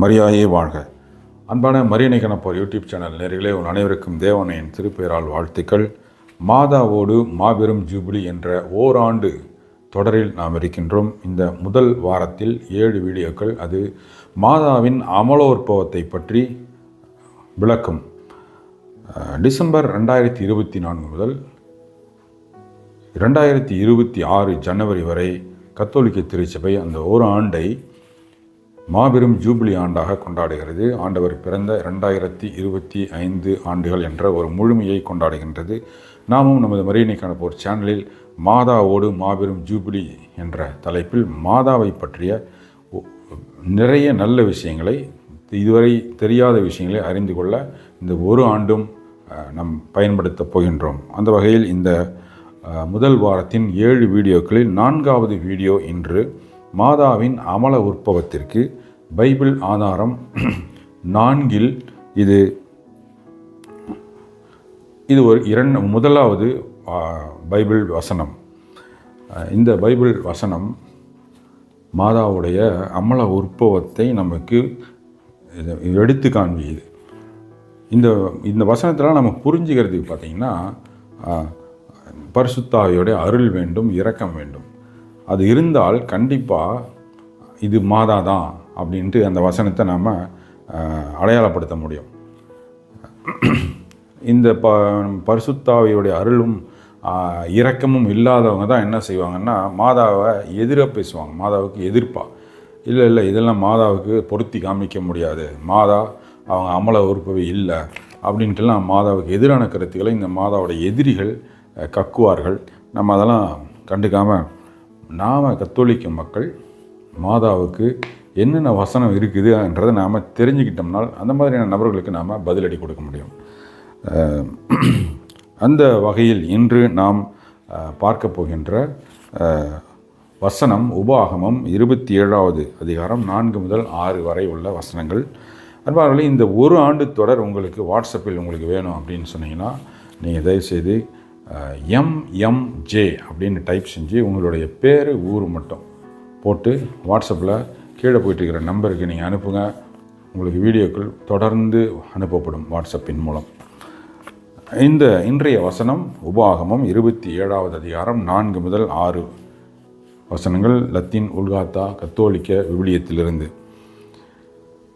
மரியாயே வாழ்க. அன்பான மரியணை கணப்போர் யூடியூப் சேனல் நேர்களே உன் அனைவருக்கும் தேவனையின் திருப்பெயரால் வாழ்த்துக்கள். மாதாவோடு மாபெரும் ஜூபிலி என்ற ஓராண்டு தொடரில் நாம் இருக்கின்றோம். இந்த முதல் வாரத்தில் ஏழு வீடியோக்கள். அது மாதாவின் அமலோற்பவத்தை பற்றி விளக்கும். டிசம்பர் ரெண்டாயிரத்தி இருபத்தி நான்கு முதல் ரெண்டாயிரத்தி இருபத்தி ஆறு ஜனவரி வரை கத்தோலிக்க திருச்சபை அந்த ஒரு ஆண்டை மாபெரும் ஜூபிலி ஆண்டாக கொண்டாடுகிறது. ஆண்டவர் பிறந்த ரெண்டாயிரத்தி இருபத்தி ஐந்து ஆண்டுகள் என்ற ஒரு முழுமையை கொண்டாடுகின்றது. நாமும் நமது மரியணை காணப்போர் சேனலில் மாதாவோடு மாபெரும் ஜூபிலி என்ற தலைப்பில் மாதாவை பற்றிய நிறைய நல்ல விஷயங்களை இதுவரை தெரியாத விஷயங்களை அறிந்து கொள்ள இந்த ஒரு ஆண்டும் நம் பயன்படுத்தப் போகின்றோம். அந்த வகையில் இந்த முதல் வாரத்தின் ஏழு வீடியோக்களில் நான்காவது வீடியோ இன்று மாதாவின் அமல உற்பவத்திற்கு பைபிள் ஆதாரம் நான்கில் இது இது ஒரு இரண்டு முதலாவது பைபிள் வசனம். இந்த பைபிள் வசனம் மாதாவுடைய அமல உற்பவத்தை நமக்கு இது எடுத்து காண்பிக்குது. இந்த இந்த வசனத்தில் நம்ம புரிஞ்சுக்கிறதுக்கு பார்த்தீங்கன்னா பரிசுத்தாவியோடைய அருள் வேண்டும் இரக்கம் வேண்டும். அது இருந்தால் கண்டிப்பாக இது மாதா தான் அப்படின்ட்டு அந்த வசனத்தை நாம் அடையாளப்படுத்த முடியும். இந்த ப பரிசுத்தாவியுடைய அருளும் இரக்கமும் இல்லாதவங்க தான் என்ன செய்வாங்கன்னா மாதாவை எதிராக பேசுவாங்க மாதாவுக்கு எதிர்ப்பா. இல்லை இல்லை இதெல்லாம் மாதாவுக்கு பொருத்தி காமிக்க முடியாது. மாதா அவங்க அமல உறுப்பவே இல்லை அப்படின்ட்டுலாம் மாதாவுக்கு எதிரான கருத்துக்களை இந்த மாதாவோட எதிரிகள் கக்குவார்கள். நம்ம அதெல்லாம் கண்டுக்காமல் நாம் கத்தோலிக்க மக்கள் மாதாவுக்கு என்னென்ன வசனம் இருக்குதுன்றதை நாம் தெரிஞ்சுக்கிட்டோம்னால் அந்த மாதிரியான நபர்களுக்கு நாம் பதிலடி கொடுக்க முடியும். அந்த வகையில் இன்று நாம் பார்க்க போகின்ற வசனம் உபாகமம் இருபத்தி ஏழாவது அதிகாரம் நான்கு முதல் ஆறு வரை உள்ள வசனங்கள். அன்பார்களே இந்த ஒரு ஆண்டு தொடர் உங்களுக்கு வாட்ஸ்அப்பில் உங்களுக்கு வேணும் அப்படின்னு சொன்னீங்கன்னா நீங்கள் தயவுசெய்து எம்எம்ஜே அப்படின்னு டைப் செஞ்சு உங்களுடைய பேர் ஊர் மட்டும் போட்டு வாட்ஸ்அப்பில் கீழே போயிட்டு இருக்கிற நம்பருக்கு நீங்கள் அனுப்புங்க. உங்களுக்கு வீடியோக்கள் தொடர்ந்து அனுப்பப்படும் வாட்ஸ்அப்பின் மூலம். இந்த இன்றைய வசனம் உபாகமம் இருபத்தி ஏழாவது அதிகாரம் நான்கு முதல் ஆறு வசனங்கள் லத்தீன் உல்காத்தா கத்தோலிக்க விவிலியத்திலிருந்து.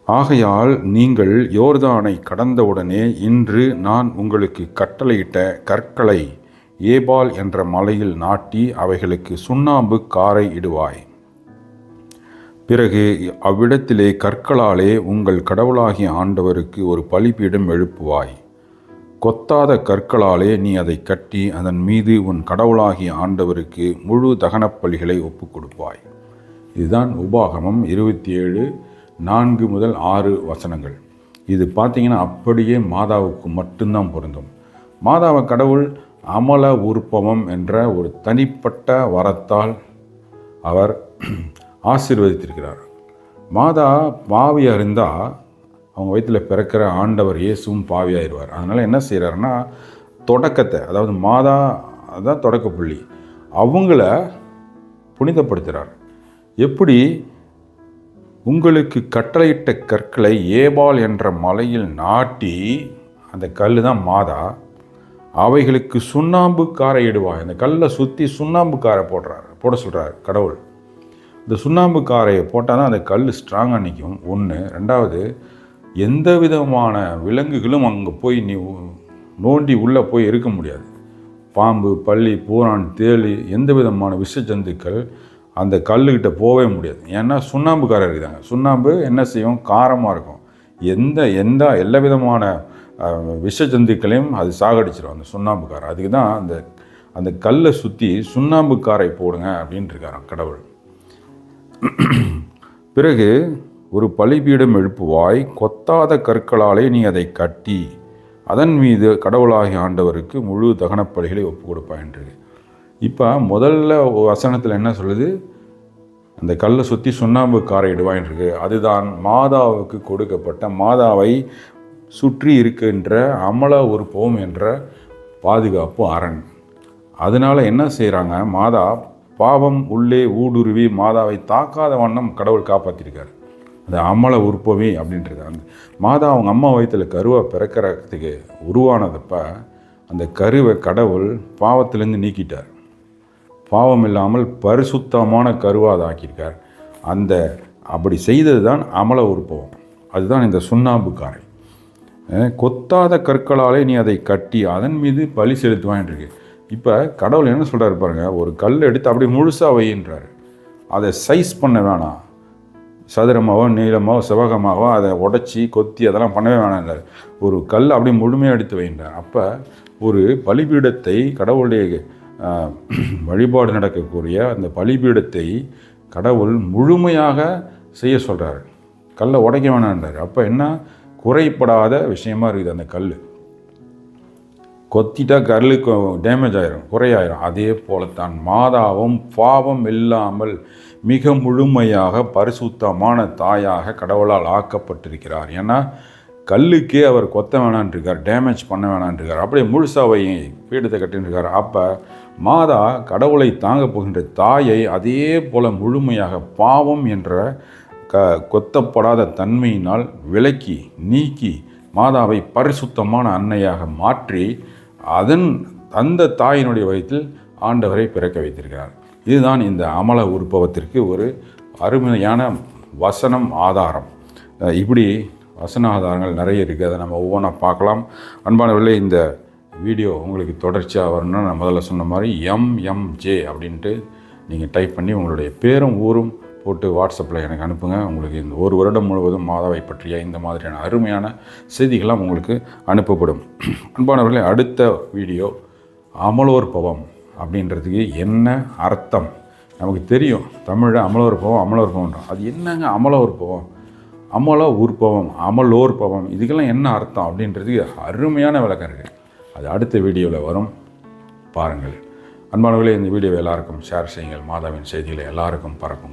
ஆகையால் நீங்கள் யோர்தானை கடந்தவுடனே இன்று நான் உங்களுக்கு கட்டளையிட்ட கற்களை ஏபால் என்ற மலையில் நாட்டி அவைகளுக்கு சுண்ணாம்பு காரை இடுவாய். பிறகு அவ்விடத்திலே கற்களாலே உங்கள் கடவுளாகிய ஆண்டவருக்கு ஒரு பலிபீடம் எழுப்புவாய். கொத்தாத கற்களாலே நீ அதை கட்டி அதன் மீது உன் கடவுளாகிய ஆண்டவருக்கு முழு தகனப்பலிகளை ஒப்புக் கொடுப்பாய் இதுதான் உபாகமம் இருபத்தி ஏழு நான்கு முதல் ஆறு வசனங்கள். இது பார்த்திங்கன்னா அப்படியே மாதாவுக்கு மட்டும்தான் பொருந்தும். மாதாவை கடவுள் அமல உருப்பவம் என்ற ஒரு தனிப்பட்ட வரத்தால் அவர் ஆசீர்வதித்திருக்கிறார். மாதா பாவியாக இருந்தால் அவங்க வயிற்றில் பிறக்கிற ஆண்டவர் இயேசுவும் பாவியாயிடுவார் அதனால் என்ன செய்கிறாருன்னா தொடக்கத்தை அதாவது மாதா அதுதான் தொடக்க புள்ளி அவங்கள புனிதப்படுத்துகிறார் எப்படி? உங்களுக்கு கட்டளையிட்ட கற்களை ஏபால் என்ற மலையில் நாட்டி அந்த கல் தான் மாதா அவைகளுக்கு சுண்ணாம்பு காரை இடுவாய் அந்த கல்லை சுற்றி சுண்ணாம்பு காரை போடுறார். போட சொல்கிறார் கடவுள். இந்த சுண்ணாம்பு காரையை போட்டால் தான் அந்த கல் ஸ்ட்ராங்காக நிற்கும் ஒன்று ரெண்டாவது எந்த விதமான விலங்குகளும் அங்கே போய் நீ நோண்டி உள்ளே போய் இருக்க முடியாது. பாம்பு பள்ளி பூரான் தேளி எந்த விதமான விஷ ஜந்துக்கள் அந்த கல்லுக்கிட்ட போகவே முடியாது. ஏன்னா சுண்ணாம்பு காரம் இருக்குதாங்க சுண்ணாம்பு என்ன செய்யும்? காரமாக இருக்கும். எந்த எந்த எல்லா விதமான விஷ ஜந்துக்களையும் அது சாகடிச்சிடும் அந்த சுண்ணாம்புக்காரை. அதுக்கு தான் அந்த அந்த கல்லை சுற்றி சுண்ணாம்பு காரை போடுங்க அப்படின்ட்டு இருக்காராம் கடவுள். பிறகு ஒரு பலிபீடம் எழுப்புவாய் கொத்தாத கற்களாலே நீ அதை கட்டி அதன் மீது கடவுளாகிய ஆண்டவருக்கு முழு தகனப்பலிகளை ஒப்பு கொடுப்பாயின்றது இப்போ முதல்ல வசனத்தில் என்ன சொல்லுது? அந்த கல்லை சுற்றி சுண்ணாம்பு காரையிடுவான் இருக்கு அதுதான் மாதாவுக்கு கொடுக்கப்பட்ட மாதாவை சுற்றி இருக்கின்ற அமல உறுப்பம் என்ற பாதுகாப்பு அரண். அதனால என்ன செய்கிறாங்க மாதா பாவம் உள்ளே ஊடுருவி மாதாவை தாக்காத வண்ணம் கடவுள் காப்பாற்றிருக்கார் அந்த அமல உற்பவி அப்படின்றது அந்த மாதா அவங்க அம்மா வயிற்றில் கருவை பிறக்கிறதுக்கு உருவானதப்ப அந்த கருவை கடவுள் பாவத்திலேருந்து நீக்கிட்டார். பாவம் இல்லாமல் பரிசுத்தமான கருவாக அதை ஆக்கியிருக்கார். அந்த அப்படி செய்தது தான் அமல உற்பவம். அதுதான் இந்த சுண்ணாம்பு காரை கொத்தாத கற்களாலே நீ அதை கட்டி அதன் மீது பலி செலுத்துவான் இருக்கு. இப்போ கடவுள் என்ன சொல்கிறாரு பாருங்கள் ஒரு கல் எடுத்து அப்படியே முழுசாக வைன்றாரு அதை சைஸ் பண்ண வேணாம். சதுரமாவோ நீளமாவோ செவகமாவோ அதை உடைச்சி கொத்தி அதெல்லாம் பண்ணவே வேணாம் ஒரு கல் அப்படியே முழுமையாக எடுத்து வைன்றார் அப்போ ஒரு பலிபீடத்தை கடவுளுடைய வழிபாடு நடக்கக்கூடிய அந்த பலிபீடத்தை கடவுள் முழுமையாக செய்ய சொல்கிறார் கல்லை உடைக்க வேணான்றார் அப்போ என்ன? குறைப்படாத விஷயமா இருக்குது அந்த கல். கொத்திட்டா கல்லுக்கு டேமேஜ் ஆயிரும் குறையாயிரும். அதே போலத்தான் மாதாவும் பாவம் இல்லாமல் மிக முழுமையாக பரிசுத்தமான தாயாக கடவுளால் ஆக்கப்பட்டிருக்கிறார். ஏன்னா கல்லுக்கே அவர் கொத்த வேணான்ட்ருக்கார் டேமேஜ் பண்ண வேணான்ட்ருக்கார் அப்படியே முழுசாவையும் வை பீடத்தை கட்டின்னு இருக்கார் அப்போ மாதா கடவுளை தாங்க போகின்ற தாயை அதே போல முழுமையாக பாவம் என்ற க கொத்தப்படாத தன்மையினால் விலக்கி நீக்கி மாதாவை பரிசுத்தமான அன்னையாக மாற்றி அதன் அந்த தாயினுடைய வயிற்றில் ஆண்டவரை பிறக்க வைத்திருக்கிறார். இதுதான் இந்த அமல உற்பவத்திற்கு ஒரு அருமையான வசனம் ஆதாரம். இப்படி வசன ஆதாரங்கள் நிறைய இருக்குது அதை நம்ம ஒவ்வொன்றா பார்க்கலாம். அன்பானவர்களே இந்த வீடியோ உங்களுக்கு தொடர்ச்சியாக வரணும்னா நான் முதல்ல சொன்ன மாதிரி எம்எம்ஜே அப்படின்ட்டு நீங்கள் டைப் பண்ணி உங்களுடைய பேரும் ஊரும் போட்டு வாட்ஸ்அப்பில் எனக்கு அனுப்புங்க. உங்களுக்கு இந்த ஒரு வருடம் முழுவதும் மாதாவை பற்றிய இந்த மாதிரியான அருமையான செய்திகள்லாம் உங்களுக்கு அனுப்பப்படும். அன்பானவர்களே அடுத்த வீடியோ அமலோற்பவம் அப்படின்றதுக்கு என்ன அர்த்தம்? நமக்கு தெரியும். தமிழில் அமலோற்பவம் பவம்ன்றோம் அது என்னங்க அமலோற்பவம் அமல உற்பவம் அமலோற்பவம் இதுக்கெல்லாம் என்ன அர்த்தம் அப்படின்றதுக்கு அருமையான விளக்கம் இருக்குது அது அடுத்த வீடியோவில் வரும். பாருங்கள். அன்பானவர்களே இந்த வீடியோவை எல்லாருக்கும் ஷேர் செய்யுங்கள். மாதாவின் செய்திகளை எல்லாருக்கும் பரப்புங்கள்.